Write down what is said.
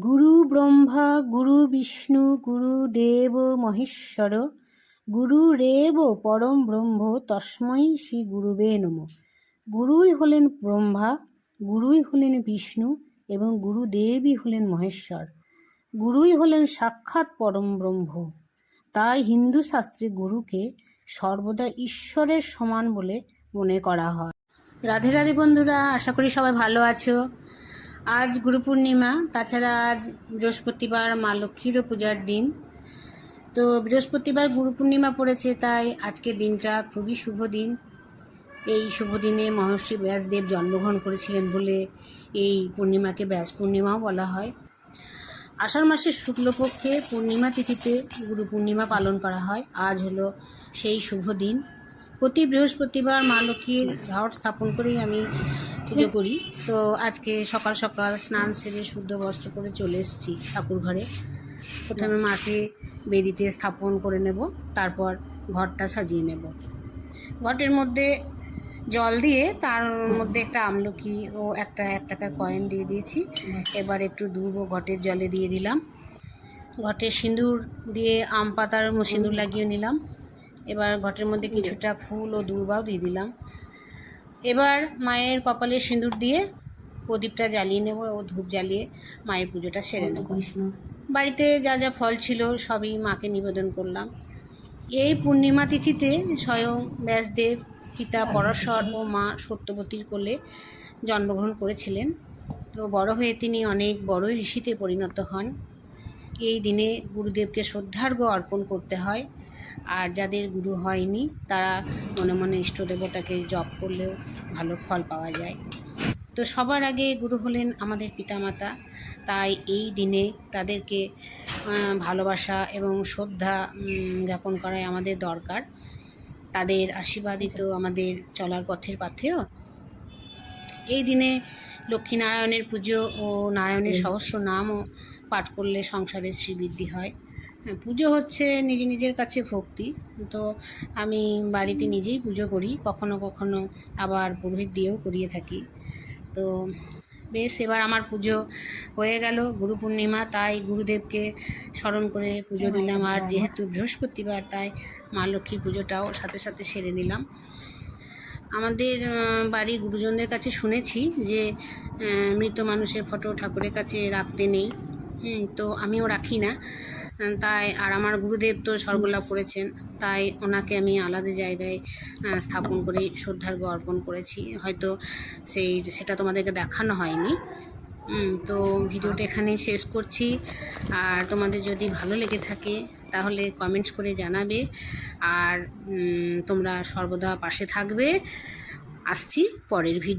গুরু ব্রহ্মা, গুরু বিষ্ণু গুরুদেব মহেশ্বর, গুরু রেব পরম ব্রহ্ম তস্মৈ শ্রী গুরুবে নম। গুরুই হলেন ব্রহ্মা, গুরুই হলেন বিষ্ণু এবং গুরুদেবই হলেন মহেশ্বর। গুরুই হলেন সাক্ষাৎ পরম ব্রহ্ম। তাই হিন্দু শাস্ত্রে গুরুকে সর্বদা ঈশ্বরের সমান বলে মনে করা হয়। রাধে রাধে বন্ধুরা, আশা করি সবাই ভালো আছো। আজ গুরু পূর্ণিমা, তাছাড়া আজ বৃহস্পতিবার মা লক্ষ্মীরও পূজার দিন। তো বৃহস্পতিবার গুরু পূর্ণিমা পড়েছে, তাই আজকের দিনটা খুবই শুভ দিন। এই শুভ দিনে মহর্ষি ব্যাসদেব জন্মগ্রহণ করেছিলেন বলে এই পূর্ণিমাকে ব্যাস পূর্ণিমাও বলা হয়। আষাঢ় মাসের শুক্লপক্ষে পূর্ণিমা তিথিতে গুরু পূর্ণিমা পালন করা হয়। আজ হলো সেই শুভ দিন। প্রতি বৃহস্পতিবার মা লক্ষ্মীর ঘর স্থাপন করেই আমি পুজো করি। তো আজকে সকাল সকাল স্নান সেরে শুদ্ধ বস্ত্র করে চলে এসেছি ঠাকুর ঘরে। প্রথমে মাকে বেদিতে স্থাপন করে নেব, তারপর ঘরটা সাজিয়ে নেব। ঘটের মধ্যে জল দিয়ে তার মধ্যে একটা আমলকি ও একটা এক টাকার কয়েন দিয়ে দিয়েছি। এবার একটু দুব ঘটের জলে দিয়ে দিলাম। ঘটে সিঁদুর দিয়ে, আম পাতার সিঁদুর লাগিয়ে নিলাম। এবার ঘটের মধ্যে কিছুটা ফুল ও দুর্বাও দিয়ে দিলাম। এবার মায়ের কপালে সিঁদুর দিয়ে প্রদীপটা জ্বালিয়ে নেব ও ধূপ জ্বালিয়ে মায়ের পুজোটা সেরে নেব। বাড়িতে যা যা ফল ছিল সবই মাকে নিবেদন করলাম। এই পূর্ণিমা তিথিতে স্বয়ং ব্যাসদেব পিতা পরাশর ও মা সত্যবতীর কোলে জন্মগ্রহণ করেছিলেন। তো বড় হয়ে তিনি অনেক বড়ই ঋষিতে পরিণত হন। এই দিনে গুরুদেবকে শ্রদ্ধার্ঘ অর্পণ করতে হয়। আর যাদের গুরু হয়নি তারা মনে মনে ইষ্ট দেবতাকে জপ করলেও ভালো ফল পাওয়া যায়। তো সবার আগে গুরু হলেন আমাদের পিতামাতা। তাই এই দিনে তাদেরকে ভালোবাসা এবং শ্রদ্ধা জ্ঞাপন করাই আমাদের দরকার। তাদের আশীর্বাদিত আমাদের চলার পথের পাথেও। এই দিনে লক্ষ্মীনারায়ণের পুজো ও নারায়ণের সহস্র নামও পাঠ করলে সংসারের শ্রীবৃদ্ধি হয়। হ্যাঁ, পুজো হচ্ছে নিজে নিজের কাছে ভক্তি। তো আমি বাড়িতে নিজেই পুজো করি কখনো কখনো আবার পুরোহিত দিয়েও করিয়ে থাকি। তো বেশ এবার আমার পুজো হয়ে গেল গুরু পূর্ণিমা তাই গুরুদেবকে স্মরণ করে পুজো দিলাম। আর যেহেতু বৃহস্পতিবার তাই মা লক্ষ্মীর পুজোটাও সাথে সাথে সেরে নিলাম। আমাদের বাড়ির গুরুজনদের কাছে শুনেছি যে মৃত মানুষের ফটো ঠাকুরের কাছে রাখতে নেই। তো আমিও রাখি না। তাই আর আমার গুরুদেব তো স্বর্গলাভ করেছেন তাই ওনাকে আমি আলাদা জায়গায় স্থাপন করে শ্রদ্ধার্ঘ্য অর্পণ করেছি। হয়তো সেই সেটা তোমাদেরকে দেখানো হয়নি। তো ভিডিওটা এখানেই শেষ করছি। আর তোমাদের যদি ভালো লেগে থাকে, তাহলে কমেন্টস করে জানাবে। আর তোমরা সর্বদা পাশে থাকবে। আসছি পরের ভিডিও